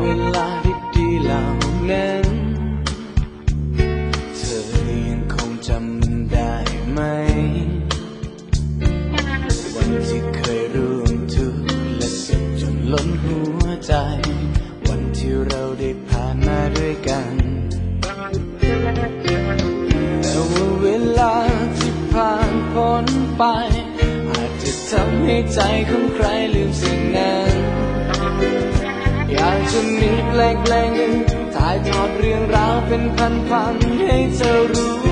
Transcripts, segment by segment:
เวลาดีๆเหล่านั้น เธอยังคงจำได้ไหม วันที่เคยร่วมทุกและสุขจนล้นหัวใจ วันที่เราได้ผ่านมาด้วยกันแต่ว่าเวลาที่ผ่านพ้นไปอาจจะทำให้ใจของใครลืมสิ่งนั้น อยากจะมีเพลงเพลงหนึ่งถ่ายทอดเรื่องราวเป็นพันๆให้เธอรู้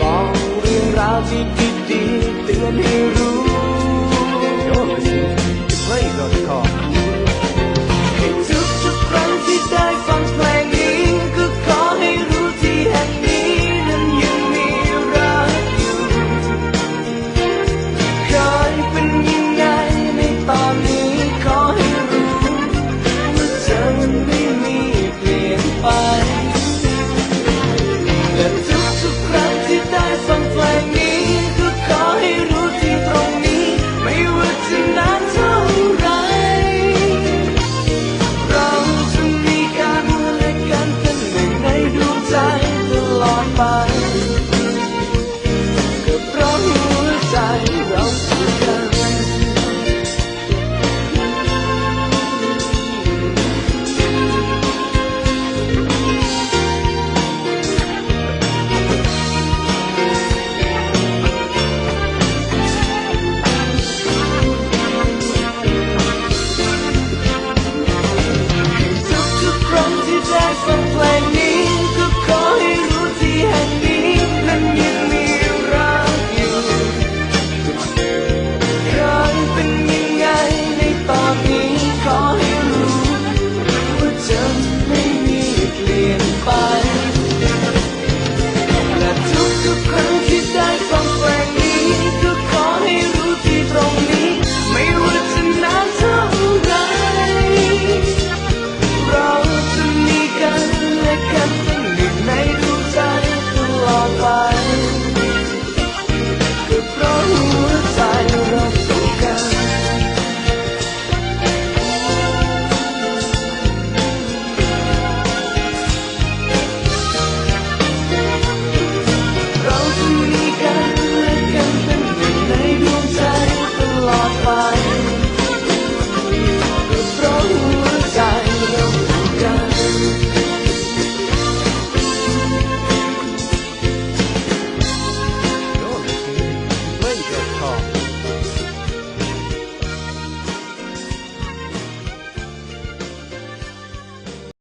บอกเรื่องราวที่ดีๆเตือนให้รู้ You're listening to Play.com